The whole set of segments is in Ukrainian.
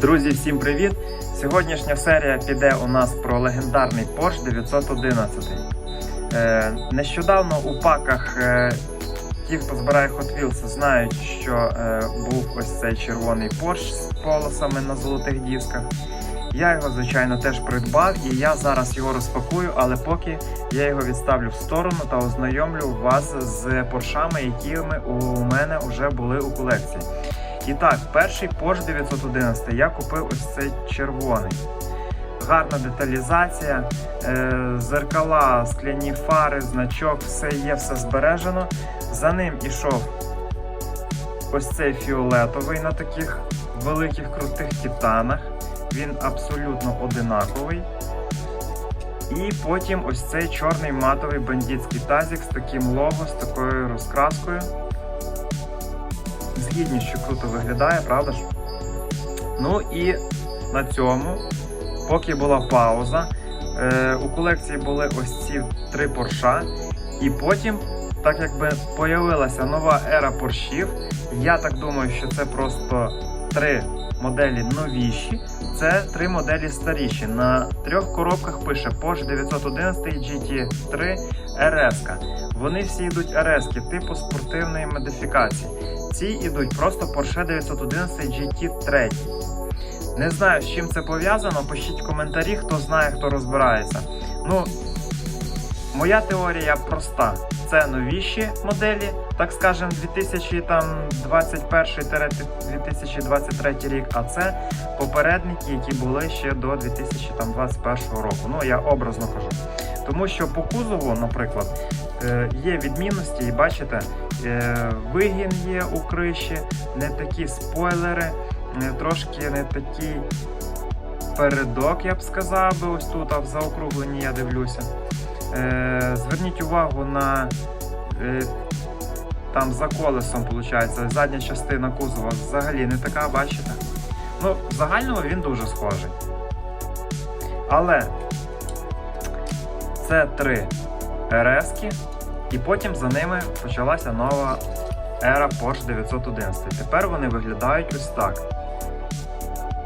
Друзі, всім привіт! Сьогоднішня серія піде у нас про легендарний Porsche 911. Е, нещодавно у паках е, ті, хто збирає Hot Wheels, знають, що е, був ось цей червоний Porsche з полосами на золотих дисках. Я його, звичайно, теж придбав і я зараз його розпакую, але поки я його відставлю в сторону та ознайомлю вас з поршами, якими у мене вже були у колекції. І так, перший Porsche 911 я купив ось цей червоний. Гарна деталізація, е, зеркала, скляні фари, значок, все є, все збережено. За ним ішов ось цей фіолетовий на таких великих крутих титанах. Він абсолютно одинаковий. І потім ось цей чорний матовий бандитський тазик з таким лого, з такою розкраскою з що круто виглядає, правда ж? Ну і на цьому, поки була пауза, е, у колекції були ось ці три порша, і потім, так якби появилася нова ера поршів, я так думаю, що це просто три моделі новіші, це три моделі старіші. На трьох коробках пише Porsche 911 GT3 RS. Вони всі йдуть RS, типу спортивної модифікації. Ці йдуть просто Porsche 911 GT3. Не знаю, з чим це пов'язано. Пишіть коментарі, хто знає, хто розбирається. Ну, моя теорія проста. Це новіші моделі, так скажем, 2021-2023 рік, а це попередники, які були ще до 2021 року. Ну, я образно кажу. Тому що по кузову, наприклад, е, є відмінності, і бачите, е, вигін є у криші, не такі спойлери, е, трошки не такий передок, я б сказав ось тут, а в заокругленні я дивлюся. Е, Зверніть увагу на е, там за колесом, виходить, задня частина кузова взагалі не така, бачите? Ну, в загальному він дуже схожий. Але це три РС-ки, і потім за ними почалася нова ера Porsche 911. Тепер вони виглядають ось так.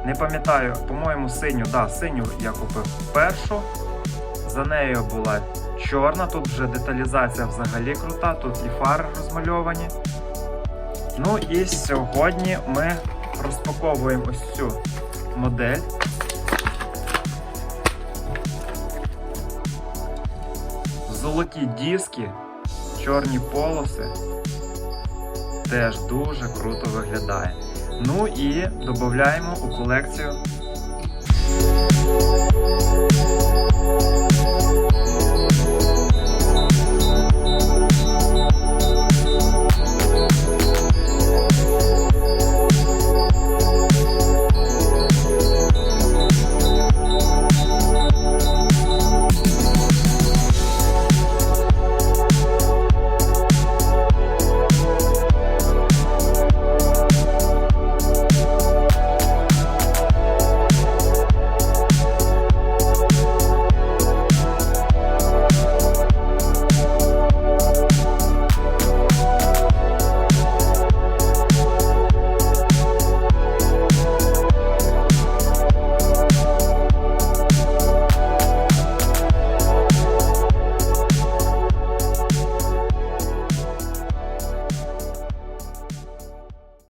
Не пам'ятаю, по-моєму, синю, да, синю я купив першу. За нею була чорна, тут вже деталізація взагалі крута, тут і фари розмальовані. Ну і сьогодні ми розпаковуємо ось цю модель. Золоті диски, чорні полоси. Теж дуже круто виглядає. Ну і додаємо у колекцію